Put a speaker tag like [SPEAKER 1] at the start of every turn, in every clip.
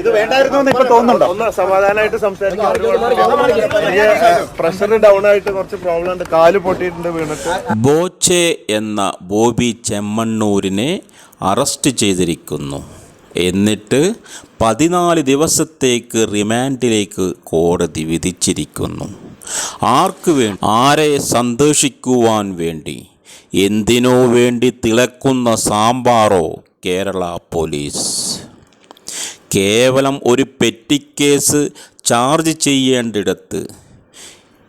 [SPEAKER 1] ഇത് വേണ്ടായിരുന്നു എന്ന് ഇപ്പൊ തോന്നുന്നുണ്ടോ?
[SPEAKER 2] ഒന്ന് സമാധാനമായിട്ട് സംസാരിക്കാൻ എനിക്ക് പ്രഷർ ഡൗൺ ആയിട്ട് കുറച്ച് പ്രോബ്ലം ഉണ്ട്. കാൽ പൊട്ടിയിട്ടുണ്ട് വീണിട്ട്.
[SPEAKER 3] ബോച്ചെ എന്ന ബോബി ചെമ്മണ്ണൂരിനെ അറസ്റ്റ് ചെയ്തിരിക്കുന്നു. എന്നിട്ട് പതിനാല് ദിവസത്തേക്ക് റിമാൻഡിലേക്ക് കോടതി വിധിച്ചിരിക്കുന്നു. ആർക്ക് വേണ്ടി? ആരെ സന്തോഷിക്കുവാൻ വേണ്ടി? എന്തിനോ വേണ്ടി തിളക്കുന്ന സാമ്പാറോ കേരള പോലീസ്. കേവലം ഒരു പെറ്റിക്കേസ് ചാർജ് ചെയ്യേണ്ടിടത്ത്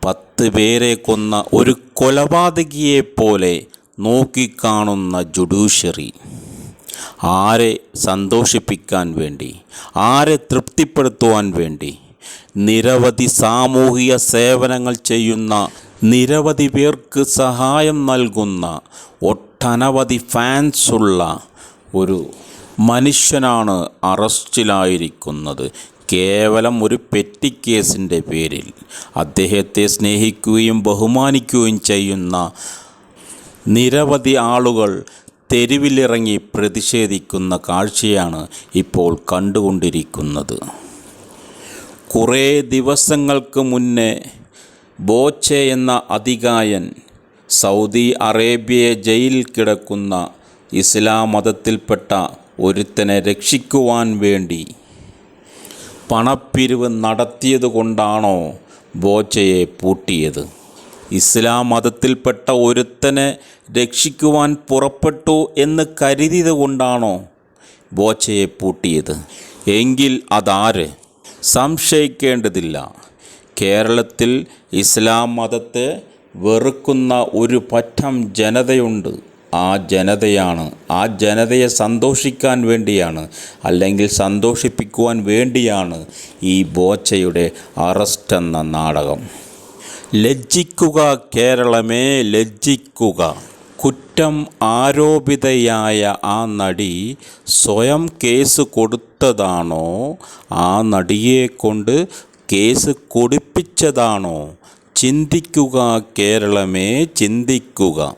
[SPEAKER 3] പത്ത് പേരെ കൊന്ന ഒരു കൊലപാതകിയെപ്പോലെ നോക്കിക്കാണുന്ന ജുഡീഷ്യറി. ആരെ സന്തോഷിപ്പിക്കാൻ വേണ്ടി? ആരെ തൃപ്തിപ്പെടുത്തുവാൻ വേണ്ടി? നിരവധി സാമൂഹിക സേവനങ്ങൾ ചെയ്യുന്ന നിരവധി പേർക്ക് സഹായം നൽകുന്ന ഒട്ടനവധി ഫാൻസുള്ള ഒരു മനുഷ്യനാണ് അറസ്റ്റിലായിരിക്കുന്നത്. കേവലം ഒരു പെറ്റി കേസിന്റെ പേരിൽ. അദ്ദേഹത്തെ സ്നേഹിക്കുകയും ബഹുമാനിക്കുകയും ചെയ്യുന്ന നിരവധി ആളുകൾ തെരുവിലിറങ്ങി പ്രതിഷേധിക്കുന്ന കാഴ്ചയാണ് ഇപ്പോൾ കണ്ടുകൊണ്ടിരിക്കുന്നത്. കുറേ ദിവസങ്ങൾക്ക് മുന്നേ ബോച്ചെ എന്ന അതികായൻ സൗദി അറേബ്യയെ ജയിലിൽ കിടക്കുന്ന ഇസ്ലാം മതത്തിൽപ്പെട്ട ഒരുത്തനെ രക്ഷിക്കുവാൻ വേണ്ടി പണപ്പിരിവ് നടത്തിയതുകൊണ്ടാണോ ബോച്ചയെ പൂട്ടിയത്? ഇസ്ലാം മതത്തിൽപ്പെട്ട ഒരുത്തനെ രക്ഷിക്കുവാൻ പുറപ്പെട്ടു എന്ന് കരുതിയത് കൊണ്ടാണോ ബോച്ചയെ പൂട്ടിയത്? എങ്കിൽ അതാര്? സംശയിക്കേണ്ടതില്ല. കേരളത്തിൽ ഇസ്ലാം മതത്തെ വെറുക്കുന്ന ഒരു പറ്റം ജനതയുണ്ട്. ആ ജനതയാണ്. ആ ജനതയെ സന്തോഷിക്കാൻ വേണ്ടിയാണ് അല്ലെങ്കിൽ സന്തോഷിപ്പിക്കുവാൻ വേണ്ടിയാണ് ഈ ബോച്ചയുടെ അറസ്റ്റ് എന്ന നാടകം. ലജ്ജിക്കുക കേരളമേ ലജ്ജിക്കുക. കുറ്റം ആരോപിതയായ ആ നടി സ്വയം കേസ് കൊടുത്തതാണോ? ആ നടിയെ കൊണ്ട് കേസ് കൊടുപ്പിച്ചതാണോ? ചിന്തിക്കുക കേരളമേ ചിന്തിക്കുക.